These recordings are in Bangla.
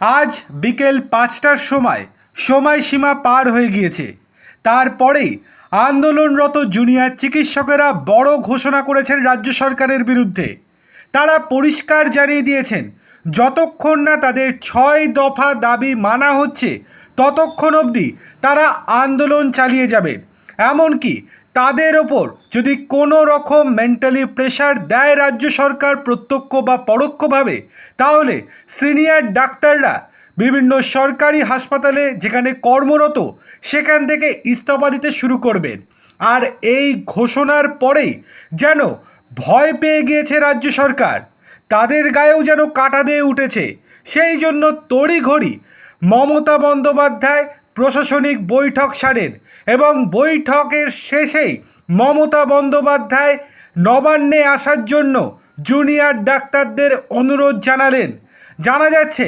আজ বিকেল পাঁচটার সময় সময়সীমা পার হয়ে গিয়েছে। তারপরেই আন্দোলনরত জুনিয়র চিকিৎসকেরা বড় ঘোষণা করেছেন রাজ্য সরকারের বিরুদ্ধে। তারা পরিষ্কার জানিয়ে দিয়েছেন, যতক্ষণ না তাদের ছয় দফা দাবি মানা হচ্ছে, ততক্ষণ অবধি তারা আন্দোলন চালিয়ে যাবেন এমনকি তাদের ওপর যদি কোনো রকম মেন্টালি প্রেশার দেয় রাজ্য সরকার প্রত্যক্ষ বা পরোক্ষভাবে, তাহলে সিনিয়র ডাক্তাররা বিভিন্ন সরকারি হাসপাতালে যেখানে কর্মরত, সেখান থেকে ইস্তফা দিতে শুরু করবেন। আর এই ঘোষণার পরেই যেন ভয় পেয়ে গিয়েছে রাজ্য সরকার, তাদের গায়েও যেন কাটা দিয়ে উঠেছে। সেই জন্য তড়িঘড়ি মমতা বন্দ্যোপাধ্যায় প্রশাসনিক বৈঠক সারেন এবং বৈঠকের শেষেই মমতা বন্দ্যোপাধ্যায় নবান্নে আসার জন্য জুনিয়র ডাক্তারদের অনুরোধ জানালেন। জানা যাচ্ছে,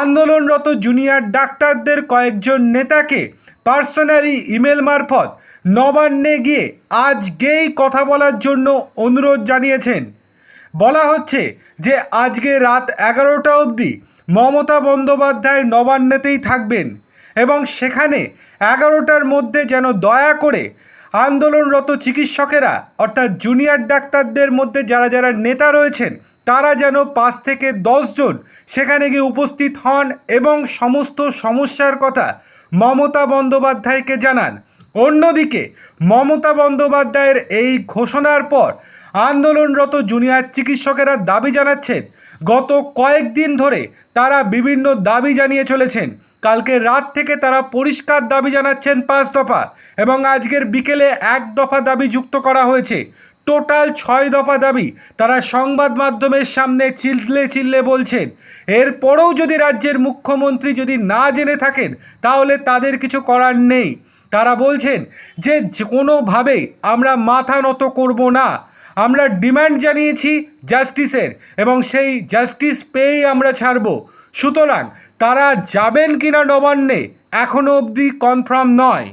আন্দোলনরত জুনিয়র ডাক্তারদের কয়েকজন নেতাকে পার্সোনালি ইমেল মারফত নবান্নে গিয়ে আজকেই কথা বলার জন্য অনুরোধ জানিয়েছেন। বলা হচ্ছে যে, আজকে রাত এগারোটা অবধি মমতা বন্দ্যোপাধ্যায় নবান্নেতেই থাকবেন। এবং সেখানে এগারোটার মধ্যে যেন দয়া করে আন্দোলনরত চিকিৎসকেরা, অর্থাৎ জুনিয়র ডাক্তারদের মধ্যে যারা যারা নেতা রয়েছেন, তারা যেন পাঁচ থেকে জন সেখানে গিয়ে উপস্থিত হন এবং সমস্ত সমস্যার কথা মমতা বন্দ্যোপাধ্যায়কে জানান। অন্যদিকে, মমতা বন্দ্যোপাধ্যায়ের এই ঘোষণার পর আন্দোলনরত জুনিয়র চিকিৎসকেরা দাবি জানাচ্ছেন, গত কয়েকদিন ধরে তারা বিভিন্ন দাবি জানিয়ে চলেছেন। কালকে রাত থেকে তারা পরিষ্কার দাবি জানাচ্ছেন পাঁচ দফা এবং আজকের বিকেলে এক দফা দাবি যুক্ত করা হয়েছে। টোটাল ছয় দফা দাবি তারা সংবাদ মাধ্যমের সামনে চিল্লে চিল্লে বলছেন। এরপরেও যদি রাজ্যের মুখ্যমন্ত্রী যদি না জেনে থাকেন, তাহলে তাদের কিছু করার নেই। তারা বলছেন যে কোনোভাবেই আমরা মাথা নত করব না। আমরা ডিমান্ড জানিয়েছি জাস্টিসের এবং সেই জাস্টিস পেয়েই আমরা ছাড়ব। সুতরাং তারা যাবেন কিনা নবান্নে এখনও অবধি কনফার্ম নয়।